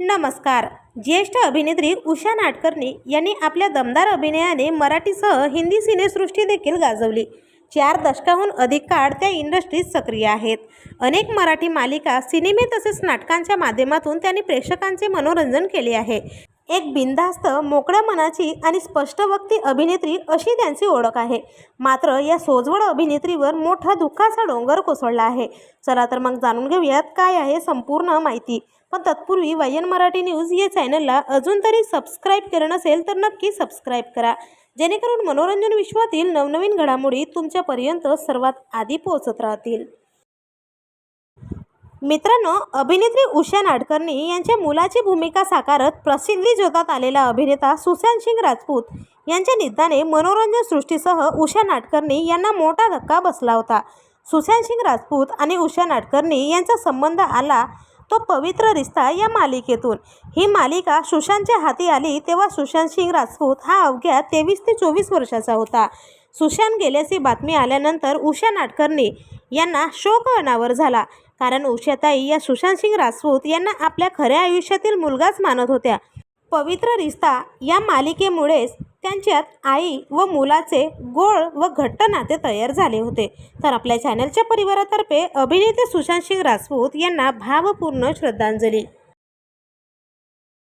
नमस्कार. ज्येष्ठ अभिनेत्री उषा नाटकर्णी यांनी आपल्या दमदार अभिनयाने मराठीसह हिंदी सिनेसृष्टी देखील गाजवली. चार दशकाहून अधिक काळ त्या इंडस्ट्रीत सक्रिय आहेत. अनेक मराठी मालिका सिनेमे तसेच नाटकांच्या माध्यमातून त्यांनी प्रेक्षकांचे मनोरंजन केले आहे. एक बिनधास्त मोकळ्या मनाची आणि स्पष्टवक्ती अभिनेत्री अशी त्यांची ओळख आहे. मात्र या सोजवळ अभिनेत्रीवर मोठा दुःखाचा डोंगर कोसळला आहे. चला तर मग जाणून घेऊयात काय आहे संपूर्ण माहिती. पण तत्पूर्वी वायन मराठी न्यूज या चॅनलला अजून तरी सबस्क्राईब केलं नसेल तर नक्की सबस्क्राईब करा. जेणेकरून मनोरंजन विश्वातील नवनवीन घडामोडी तुमच्यापर्यंत सर्वात आधी पोहोचत राहतील. मित्रांनो अभिनेत्री उषा नाडकर्णी यांच्या मुलाची भूमिका साकारत प्रसिद्धी जोतात आलेला अभिनेता सुशांत सिंग राजपूत यांच्या निधनाने मनोरंजन सृष्टीसह उषा नाडकर्णी यांना मोठा धक्का बसला होता. सुशांत सिंग राजपूत आणि उषा नाडकर्णी यांचा संबंध आला तो पवित्र रिश्ता या मालिकेतून. ही मालिका सुशांतच्या हाती आली तेव्हा सुशांत सिंग राजपूत हा अवघ्या तेवीस ते चोवीस वर्षाचा होता. सुशांत गेल्याची बातमी आल्यानंतर उषा नाडकर्णी यांना शोक अनावर झाला. कारण उषाताई या सुशांत सिंग राजपूत यांना आपल्या खऱ्या आयुष्यातील मुलगाच मानत होत्या. पवित्र रिश्ता या मालिकेमुळेच त्यांच्यात आई व मुलाचे गोड व घट्ट नाते तयार झाले होते. तर आपल्या चॅनलच्या परिवारातर्फे अभिनेते सुशांत सिंग राजपूत यांना भावपूर्ण श्रद्धांजली.